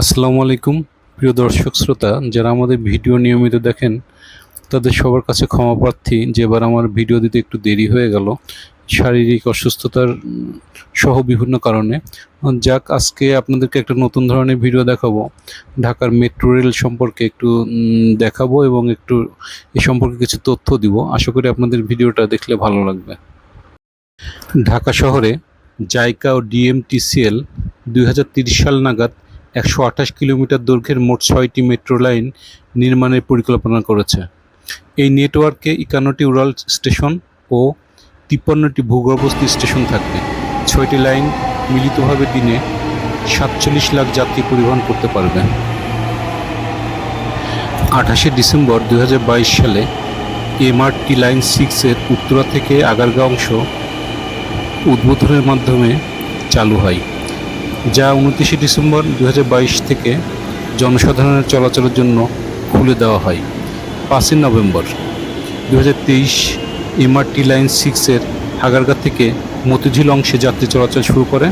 আসসালামু আলাইকুম, প্রিয় দর্শক শ্রোতা, যারা আমাদের ভিডিও নিয়মিত দেখেন, তাদের সবার কাছে ক্ষমা প্রার্থী। যে এবার আমার ভিডিও দিতে একটু দেরি হয়ে গেল, শারীরিক অসুস্থতার সহ বিভিন্ন কারণে। যাক, আজকে আপনাদেরকে একটা নতুন ধরনের ভিডিও দেখাবো। ঢাকার মেট্রো রেল সম্পর্কে একটু দেখাবো এবং একটু এ সম্পর্কে কিছু তথ্য দিব। আশা করি আপনাদের ভিডিওটা দেখলে ভালো লাগবে। ঢাকা শহরে জাইকা ও ডিএমটিসিএল দুই সাল নাগাদ একশো আঠাশ কিলোমিটার দৈর্ঘ্যের মোট ছয়টি মেট্রো লাইন নির্মাণের পরিকল্পনা করেছে। এই নেটওয়ার্কে একান্নটি উড়াল স্টেশন ও তিপ্পান্নটি ভূগর্ভস্থ স্টেশন থাকবে। ছয়টি লাইন মিলিতভাবে দিনে সাতচল্লিশ লাখ যাত্রী পরিবহন করতে পারবে। আঠাশে ডিসেম্বর দু হাজার বাইশ সালে এমআরটি লাইন সিক্সের উত্তরা থেকে আগারগাঁও অংশ উদ্বোধনের মাধ্যমে চালু হয়। যা উনত্রিশে ডিসেম্বর দু হাজার বাইশ থেকে জনসাধারণের চলাচলের জন্য খুলে দেওয়া হয়। পাঁচই নভেম্বর দু হাজার তেইশ এমআরটি লাইন সিক্সের আগারগা থেকে মতিঝিল অংশে যাত্রী চলাচল শুরু করে।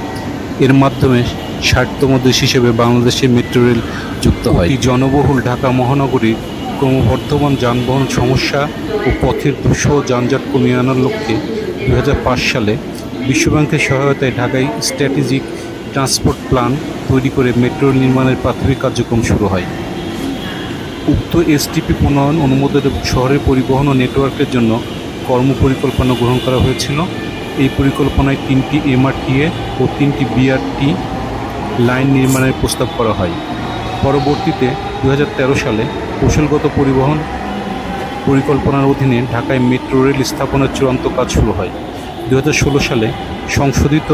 এর মাধ্যমে ষাটতম দেশ হিসেবে বাংলাদেশে মেট্রো রেল যুক্ত হয়। এই জনবহুল ঢাকা মহানগরীর ক্রমবর্ধমান যানবাহন সমস্যা ও পথের দুঃসহ যানজট কমিয়ে আনার লক্ষ্যে দু হাজার পাঁচ সালে বিশ্বব্যাংকের সহায়তায় ঢাকায় স্ট্র্যাটেজিক ট্রান্সপোর্ট প্ল্যান তৈরি করে মেট্রো নির্মাণের প্রাথমিক কার্যক্রম শুরু হয়। উক্ত এসটিপি প্রণয়ন অনুমোদিত শহরের পরিবহন ও নেটওয়ার্কের জন্য কর্মপরিকল্পনা গ্রহণ করা হয়েছিল। এই পরিকল্পনায় তিনটি এমআরটিএ ও তিনটি বিআরটি লাইন নির্মাণের প্রস্তাব করা হয়। পরবর্তীতে দু হাজার তেরো সালে কৌশলগত পরিবহন পরিকল্পনার অধীনে ঢাকায় মেট্রো রেল স্থাপনের চূড়ান্ত কাজ শুরু হয়। দু হাজার ষোলো সালে সংশোধিত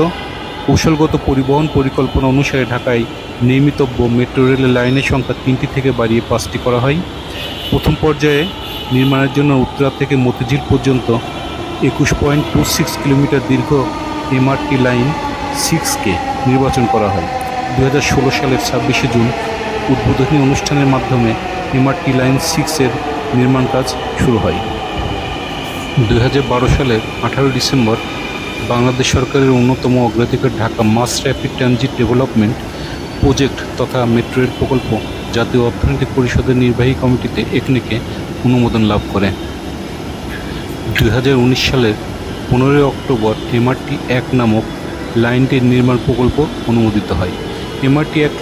কৌশলগত পরিবহন পরিকল্পনা অনুসারে ঢাকায় নির্মিতব্য মেট্রো রেলের লাইনের সংখ্যা তিনটি থেকে বাড়িয়ে পাঁচটি করা হয়। প্রথম পর্যায়ে নির্মাণের জন্য উত্তরা থেকে মতিঝিল পর্যন্ত একুশ পয়েন্ট টু সিক্স কিলোমিটার দীর্ঘ এমআরটি লাইন সিক্সকে নির্বাচন করা হয়। দু হাজার ষোলো সালের ছাব্বিশে জুন উদ্বোধনী অনুষ্ঠানের মাধ্যমে এমআরটি লাইন সিক্সের নির্মাণ কাজ শুরু হয়। দু হাজার বারো সালের আঠারো ডিসেম্বর বাংলাদেশ সরকারের অন্যতম অগ্রাধিকার Dhaka mass rapid transit development project তথা মেট্রো রেল প্রকল্প জাতীয় অর্থনৈতিক পরিষদের নির্বাহী কমিটিতে একনেকে অনুমোদন লাভ করে। দু হাজার উনিশ সালের পনেরোই অক্টোবর এমআরটি এক নামক লাইনটির নির্মাণ প্রকল্প অনুমোদিত হয়। এমআরটি এক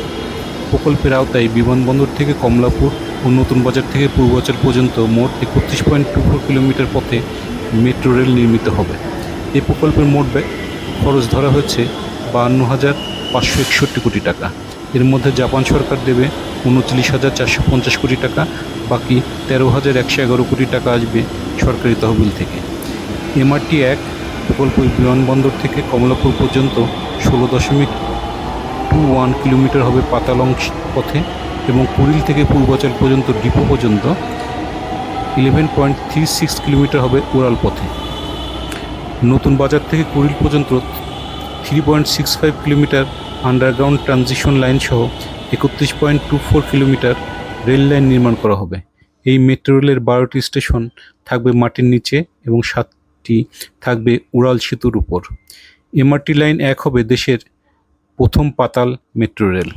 প্রকল্পের আওতায় বিমানবন্দর থেকে কমলাপুর ও নতুন বাজার থেকে পূর্বাচল পর্যন্ত মোট একত্রিশ পয়েন্ট টু ফোর কিলোমিটার পথে মেট্রো রেল নির্মিত হবে। এই প্রকল্পের মোট ব্যয় খরচ ধরা হয়েছে বাহান্ন হাজার পাঁচশো একষট্টি কোটি টাকা। এর মধ্যে জাপান সরকার দেবে উনচল্লিশ হাজার চারশো পঞ্চাশ কোটি টাকা, বাকি তেরো হাজার একশো এগারো কোটি টাকা আসবে সরকারি তহবিল থেকে। এমআরটি এক, প্রকল্প বিমানবন্দর থেকে কমলাপুর পর্যন্ত ষোলো দশমিক টু ওয়ান কিলোমিটার হবে পাতালং পথে এবং কুড়িল থেকে পূর্বাচল পর্যন্ত ডিপো পর্যন্ত eleven point three six kilometre হবে উড়াল পথে। নতুন বাজার থেকে কুড়িল পর্যন্ত three point six five kilometre underground transition line সহ একত্রিশ point two four kilometre rail line নির্মাণ করা হবে। এই মেট্রো রেলের বারোটি স্টেশন থাকবে মাটির নিচে এবং সাতটি থাকবে উড়াল সেতুর উপর। এমআরটি লাইন এক হবে দেশের প্রথম পাতাল মেট্রো রেল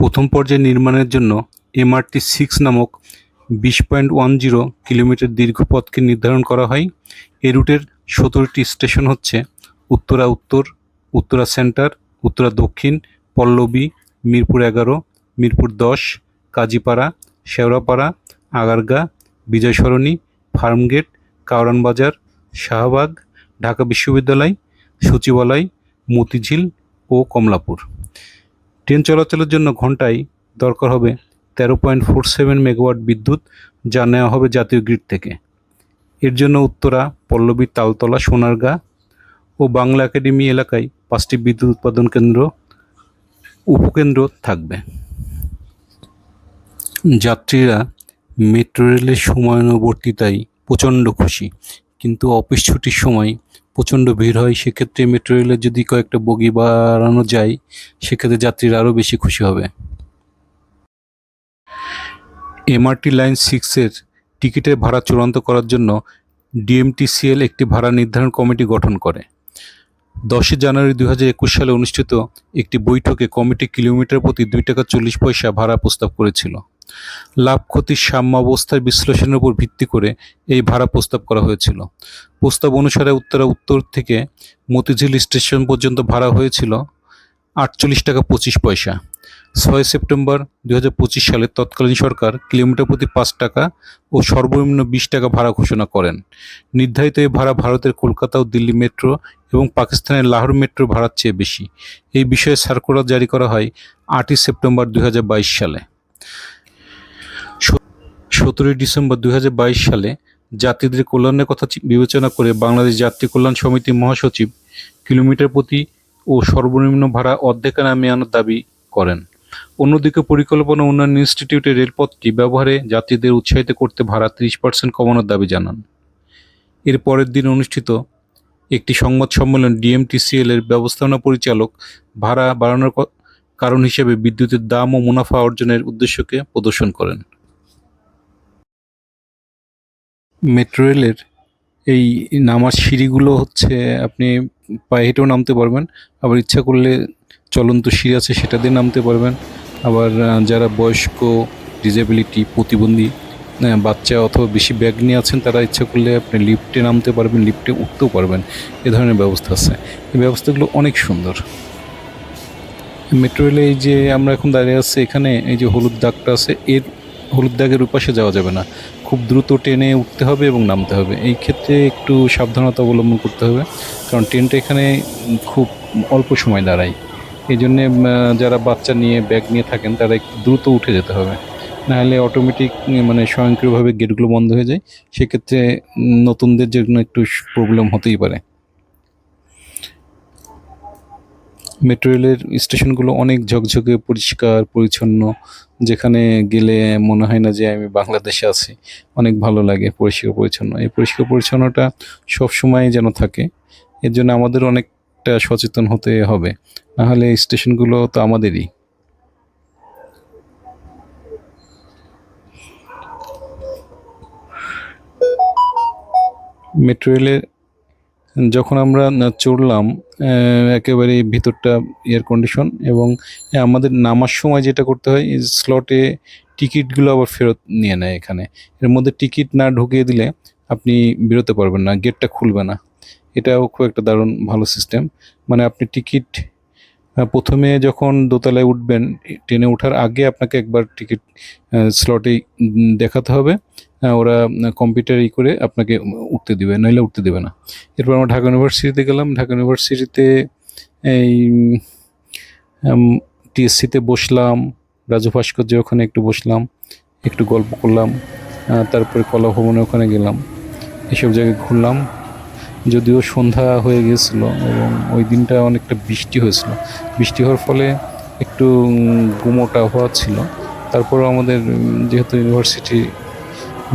প্রথম পর্যায়ে নির্মাণের জন্য এমআরটি সিক্স নামক বিশ পয়েন্ট ওয়ান জিরো কিলোমিটার দীর্ঘ পথকে নির্ধারণ করা হয়। এই রুটের সতেরোটি স্টেশন হচ্ছে উত্তরা উত্তর, উত্তরা সেন্টার, উত্তরা দক্ষিণ, পল্লবী, মিরপুর এগারো, মিরপুর দশ, কাজীপাড়া, শেওড়াপাড়া, আগারগা বিজয় সরণি ফার্মগেট কাউরান বাজার শাহবাগ, ঢাকা বিশ্ববিদ্যালয়, সচিবালয়, মতিঝিল ও কমলাপুর। ট্রেন চলাচলের জন্য ঘন্টায় দরকার হবে তেরো পয়েন্ট ফোর সেভেন মেগাওয়াট বিদ্যুৎ যা নেওয়া হবে জাতীয় গ্রিড থেকে। এর জন্য উত্তরা, পল্লবী, তালতলা, সোনারগাঁ ও বাংলা একাডেমি এলাকায় পাঁচটি বিদ্যুৎ উৎপাদন কেন্দ্র, উপকেন্দ্র থাকবে। যাত্রীরা মেট্রো রেলের সময়ানুবর্তিতায় প্রচণ্ড খুশি, কিন্তু অফিস ছুটির সময় প্রচণ্ড ভিড় হয়, সেক্ষেত্রে মেট্রো রেলের যদি কয়েকটা বগি বাড়ানো যায়, সেক্ষেত্রে যাত্রীরা আরও বেশি খুশি হবে। এমআরটি লাইন সিক্সের টিকিটের ভাড়া চূড়ান্ত করার জন্য ডিএমটিসিএল একটি ভাড়া নির্ধারণ কমিটি গঠন করে। দশই জানুয়ারি দুই হাজার একুশ সালে অনুষ্ঠিত একটি বৈঠকে কমিটি কিলোমিটার প্রতি দুই টাকা চল্লিশ পয়সা ভাড়া প্রস্তাব করেছিল। লাভ ক্ষতির সাম্যাবস্থার বিশ্লেষণের উপর ভিত্তি করে এই ভাড়া প্রস্তাব করা হয়েছিল। প্রস্তাব অনুসারে উত্তরা উত্তর থেকে মতিঝিল স্টেশন পর্যন্ত ভাড়া হয়েছিল আটচল্লিশ টাকা পঁচিশ পয়সা। ছয় সেপ্টেম্বর দুই হাজার পঁচিশ সালে তৎকালীন সরকার কিলোমিটার প্রতি পাঁচ টাকা ও সর্বনিম্ন বিশ টাকা ভাড়া ঘোষণা করেন। নির্ধারিত এই ভাড়া ভারতের কলকাতা ও দিল্লি মেট্রো এবং পাকিস্তানের লাহোর মেট্রো ভাড়ার চেয়ে বেশি। এই বিষয়ে সার্কুলার জারি করা হয় আটই সেপ্টেম্বর দুই হাজার বাইশ সালে। সতেরোই ডিসেম্বর দু হাজার বাইশ সালে যাত্রীদের কল্যাণের কথা বিবেচনা করে বাংলাদেশ যাত্রী কল্যাণ সমিতির মহাসচিব কিলোমিটার প্রতি ও সর্বনিম্ন ভাড়া অর্ধেকে নামিয়ে আনার দাবি করেন। অন্যদিকে পরিকল্পনা উন্নয়ন ইনস্টিটিউটের রেলপথটি ব্যবহারে যাত্রীদের উৎসাহিত করতে ভাড়া ত্রিশ পার্সেন্ট কমানোর দাবি জানান। এর পরের দিন অনুষ্ঠিত একটি সংবাদ সম্মেলন ডিএমটিসিএল এর ব্যবস্থাপনা পরিচালক ভাড়া বাড়ানোর কারণ হিসেবে বিদ্যুতের দাম ও মুনাফা অর্জনের উদ্দেশ্যকে প্রদর্শন করেন। মেট্রো রেলের এই নামার সিঁড়িগুলো হচ্ছে আপনি পায়ে হেঁটেও নামতে পারবেন, আবার ইচ্ছা করলে চলন্ত সিঁড়ি আছে, সেটা দিয়ে নামতে পারবেন। আবার যারা বয়স্ক ডিসেবিলিটি প্রতিবন্ধী বাচ্চা অথবা বেশি ব্যাগ নিয়ে আছেন, তারা ইচ্ছা করলে আপনি লিফটে নামতে পারবেন লিফটে উঠতেও পারবেন। এ ধরনের ব্যবস্থা আছে। এই ব্যবস্থাগুলো অনেক সুন্দর। মেট্রো রেলে এই যে আমরা এখন দাঁড়িয়ে আছি এখানে, এই যে হলুদ দাগটা আছে, এর হলুদ দাগের উপাশে যাওয়া যাবে না। খুব দ্রুত ট্রেনে উঠতে হবে এবং নামতে হবে। এই ক্ষেত্রে একটু সাবধানতা অবলম্বন করতে হবে। কারণ ট্রেনটা এখানে খুব অল্প সময় দাঁড়ায়। এই জন্যে যারা বাচ্চা নিয়ে, ব্যাগ নিয়ে থাকেন, তারা একটু দ্রুত উঠে যেতে হবে। নাহলে অটোমেটিক মানে স্বয়ংক্রিয়ভাবে গেটগুলো বন্ধ হয়ে যায়। সেক্ষেত্রে নতুনদের জন্য একটু প্রবলেম হতেই পারে। মেট্রো রেলের স্টেশনগুলো অনেক ঝকঝকে, পরিষ্কার, পরিচ্ছন্ন। যেখানে গেলে মনে হয় না যে, আমি বাংলাদেশে আছি। অনেক ভালো লাগে পরিষ্কার পরিচ্ছন্ন এই পরিষ্কার পরিচ্ছন্নটা সবসময় যেন থাকে। এর জন্য আমাদের অনেকটা সচেতন হতে হবে। নাহলে স্টেশনগুলো তো আমাদেরই। মেট্রো রেলের যখন আমরা চড়লাম একেবারে ভিতরটা এয়ার কন্ডিশন এবং আমাদের নামার সময় যেটা করতে হয় স্লটে টিকিটগুলো আবার ফেরত নিয়ে নেয় এখানে। এর মধ্যে টিকিট না ঢুকিয়ে দিলে আপনি বেরোতে পারবেন না গেটটা খুলবে না। এটাও খুব একটা দারুণ ভালো সিস্টেম মানে আপনি টিকিট প্রথমে যখন দোতলায় উঠবেন, ট্রেনে ওঠার আগে আপনাকে একবার টিকিট স্লটে দেখাতে হবে। ওরা কম্পিউটার ই করে আপনাকে উঠতে দেবে, নইলে উঠতে দেবে না। এরপর আমরা ঢাকা ইউনিভার্সিটিতে গেলাম। ঢাকা ইউনিভার্সিটিতে এই টিএসসিতে বসলাম, রাজু ভাস্কর্য ওখানে একটু বসলাম, একটু গল্প করলাম তারপরে কলা ভবনে ওখানে গেলাম। এসব জায়গায় ঘুরলাম। যদিও সন্ধ্যা হয়ে গিয়েছিল এবং ওই দিনটা অনেকটা বৃষ্টি হয়েছিল। বৃষ্টি হওয়ার ফলে একটু গুমোটা হওয়া ছিল। তারপরেও আমাদের যেহেতু ইউনিভার্সিটি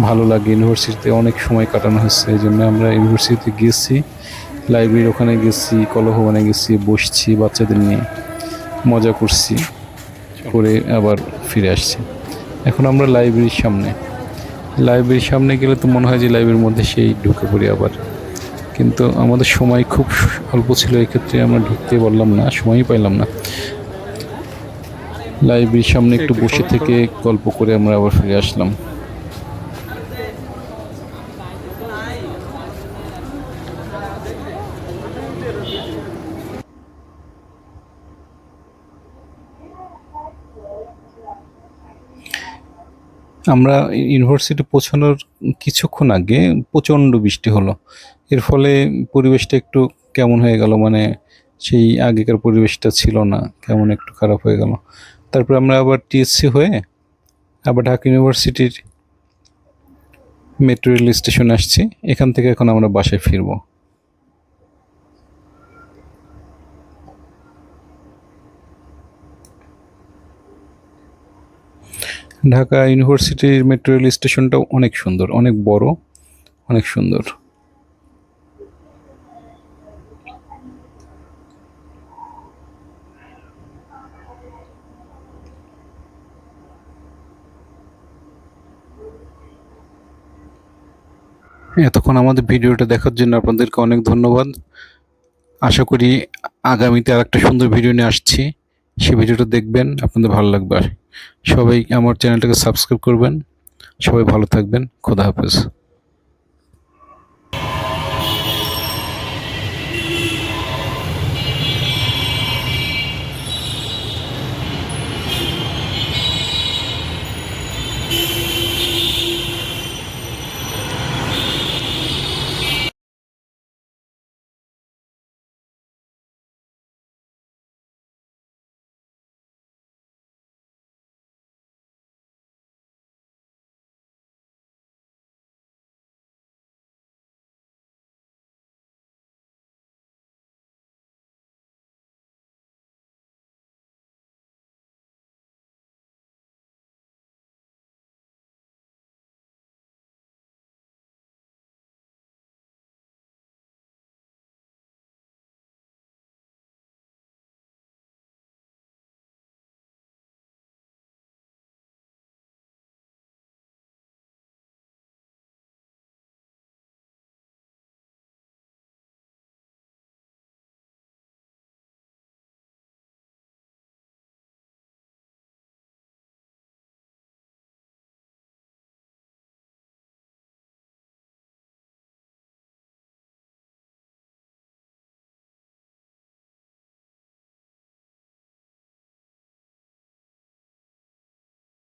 ভালো লাগে, ইউনিভার্সিটিতে অনেক সময় কাটানো হয়েছে, এই জন্য আমরা ইউনিভার্সিটিতে গেছি, লাইব্রেরির ওখানে গেছি কলভবনে গেছি, বসছি বাচ্চাদের নিয়ে, মজা করছি, করে আবার ফিরে আসছি। এখন আমরা লাইব্রেরির সামনে। লাইব্রেরির সামনে গেলে তো মনে হয় যে লাইব্রেরির মধ্যে সেই ঢুকে পড়ি আবার। কিন্তু আমাদের সময় খুব অল্প ছিল এক্ষেত্রে আমরা ঢুকতে পারলাম না সময়ই পাইলাম না। লাইব্রেরির সামনে একটু বসে থেকে গল্প করে আমরা আবার ফিরে আসলাম। আমরা ইউনিভার্সিটি পৌঁছানোর কিছুক্ষণ আগে প্রচণ্ড বৃষ্টি হলো। এর ফলে পরিবেশটা একটু কেমন হয়ে গেল? মানে সেই আগেকার পরিবেশটা ছিল না, কেমন একটু খারাপ হয়ে গেল। তারপর আমরা আবার টিএসসি হয়ে আবার ঢাকা ইউনিভার্সিটির মেট্রো রেল স্টেশন আসছি। এখান থেকে এখন আমরা বাসায় ফিরবো। ঢাকা ইউনিভার্সিটির মেট্রো রেল স্টেশনটাও অনেক সুন্দর, অনেক বড়, অনেক সুন্দর। এতক্ষণ আমাদের ভিডিওটা দেখার জন্য আপনাদেরকে অনেক ধন্যবাদ। আশা করি আগামীতে আর একটা সুন্দর ভিডিও নিয়ে আসছি। সেই ভিডিওটা দেখবেন, আপনাদের ভালো লাগবে। সবাই আমার চ্যানেলটাকে সাবস্ক্রাইব করবেন। সবাই ভালো থাকবেন। খোদা হাফেজ।